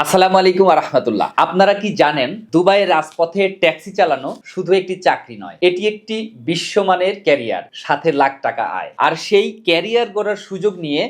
আসসালামু আলাইকুম রহমতুল্লাহ। আপনারা কি জানেন, দুবাইয়ের রাজপথে ট্যাক্সি চালানো শুধু একটি চাকরি নয়, এটি একটি বিশ্বমানের ক্যারিয়ার, সাথে লাখ টাকা আয়। আর সেই ক্যারিয়ার গড়ার সুযোগ নিয়ে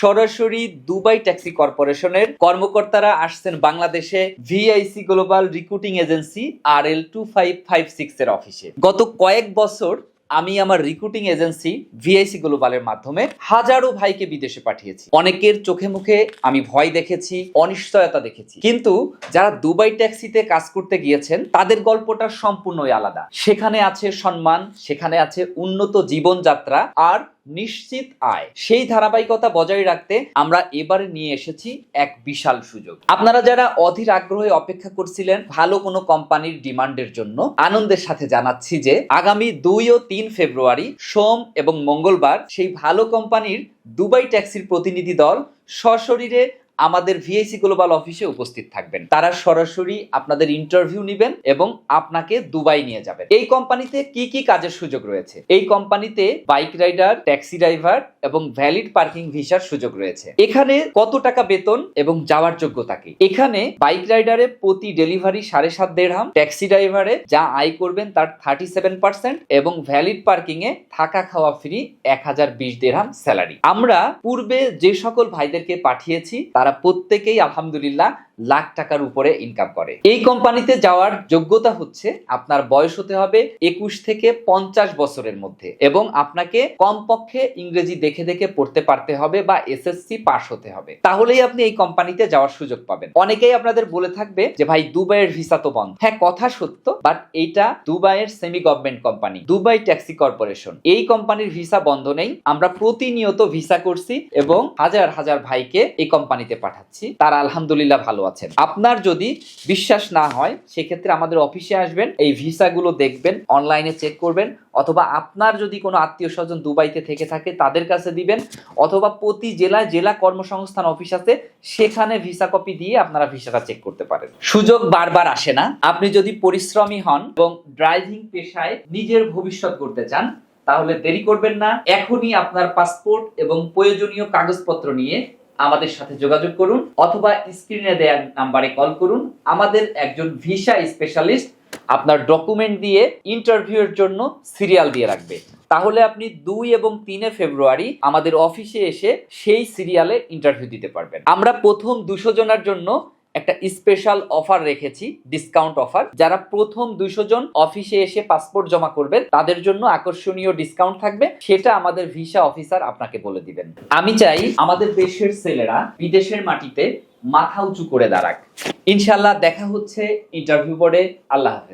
সরাসরি দুবাই ট্যাক্সি কর্পোরেশনের কর্মকর্তারা আসছেন বাংলাদেশে VIC global recruiting agency R L two five five six এর অফিসে। গত কয়েক বছর আমি আমার রিক্রুটিং এজেন্সি ভিআইসি গ্লোবালের মাধ্যমে হাজারো ভাইকে বিদেশে পাঠিয়েছি। অনেকের চোখে মুখে আমি ভয় দেখেছি, অনিশ্চয়তা দেখেছি। কিন্তু যারা দুবাই ট্যাক্সিতে কাজ করতে গিয়েছেন, তাদের গল্পটা সম্পূর্ণই আলাদা। সেখানে আছে সম্মান, সেখানে আছে উন্নত জীবনযাত্রা, আর নিশ্চিত আয়। সেই ধারাবাহিকতা বজায় রাখতে আমরা এবারে নিয়ে এসেছি এক বিশাল সুযোগ। আপনারা যারা অধীর আগ্রহে অপেক্ষা করছিলেন ভালো কোনো কোম্পানির ডিমান্ডের জন্য, আনন্দের সাথে জানাচ্ছি যে আগামী দুই ও তিন ফেব্রুয়ারি, সোম এবং মঙ্গলবার সেই ভালো কোম্পানির দুবাই ট্যাক্সির প্রতিনিধি দল সশরীরে আমাদের ভিআইসি গ্লোবাল অফিসে উপস্থিত থাকবেন। তারা সরাসরি আপনাদের ইন্টারভিউ নেবেন এবং আপনাকে দুবাই নিয়ে যাবেন। এই কোম্পানিতে কি কি কাজের সুযোগ রয়েছে? এই কোম্পানিতে বাইক রাইডার, ট্যাক্সি ড্রাইভার এবং ভ্যালিড পার্কিং ভিসার সুযোগ রয়েছে। এখানে কত টাকা বেতন এবং যাওয়ার যোগ্যতা কি? এখানে বাইক রাইডারে প্রতি ডেলিভারি সাড়ে সাত দেড়হাম, ট্যাক্সি ড্রাইভারে যা আয় করবেন তার থার্টি সেভেন পার্সেন্ট এবং ভ্যালিড পার্কিং এ থাকা খাওয়া ফ্রি এক হাজার বিশ দেড়হাম স্যালারি। আমরা পূর্বে যে সকল ভাইদেরকে পাঠিয়েছি, তারা প্রত্যেকেই, আলহামদুলিল্লাহ, লাখ টাকার উপরে ইনকাম করে। এই কোম্পানিতে যাওয়ার যোগ্যতা হচ্ছে আপনার বয়স হতে হবে একুশ থেকে পঞ্চাশ বছরের মধ্যে এবং আপনাকে কমপক্ষে ইংরেজি দেখে দেখে পড়তে পারতে হবে বা এসএসসি পাস হতে হবে। তাহলেই আপনি এই কোম্পানিতে যাওয়ার সুযোগ পাবেন। অনেকেই আপনাদের বলে থাকবে যে, ভাই, দুবাইয়ের ভিসা তো বন্ধ। হ্যাঁ কথা সত্য বাট এইটা দুবাইয়ের semi government company Dubai taxi corporation. এই কোম্পানির ভিসা বন্ধ নেই। আমরা প্রতিনিয়ত ভিসা করছি এবং হাজার হাজার ভাইকে এই কোম্পানিতে পাঠাচ্ছি, তারা আলহামদুলিল্লাহ ভালো আছেন। আপনার যদি বিশ্বাস না হয়, সেক্ষেত্রে আমাদের অফিসে আসবেন, এই ভিসাগুলো দেখবেন, অনলাইনে চেক করবেন, অথবা আপনার যদি কোনো আত্মীয় স্বজন দুবাইতে থেকে থাকে, তাদের কাছে দিবেন, অথবা প্রতি জেলায় জেলা কর্মসংস্থান অফিস আছে, সেখানে ভিসা কপি দিয়ে আপনারা ভিসাটা চেক করতে পারেন। সুযোগ বারবার আসে না। আপনি যদি পরিশ্রমী হন এবং ড্রাইভিং পেশায় নিজের ভবিষ্যৎ করতে চান, তাহলে দেরি করবেন না। এখনই আপনার পাসপোর্ট এবং প্রয়োজনীয় কাগজপত্র নিয়ে আমাদের সাথে যোগাযোগ করুন অথবা স্ক্রিনে দেওয়া নাম্বারে কল করুন। আমাদের একজন ভিসা স্পেশালিস্ট আপনার ডকুমেন্ট দিয়ে ইন্টারভিউ এর জন্য সিরিয়াল দিয়ে রাখবে। তাহলে আপনি দুই এবং তিনে ফেব্রুয়ারি আমাদের অফিসে এসে সেই সিরিয়ালে ইন্টারভিউ দিতে পারবেন। আমরা প্রথম দুশো জনের জন্য একটা স্পেশাল অফার রেখেছি ডিসকাউন্ট অফার যারা প্রথম দুশো জন অফিসে এসে পাসপোর্ট জমা করবেন, তাদের জন্য আকর্ষণীয় ডিসকাউন্ট থাকবে। সেটা আমাদের ভিসা অফিসার আপনাকে বলে দিবেন। আমি চাই আমাদের দেশের ছেলেরা বিদেশের মাটিতে মাথা উঁচু করে দাঁড়াক। ইনশাল্লাহ দেখা হচ্ছে ইন্টারভিউ বোর্ডে আল্লাহ হাফেজ।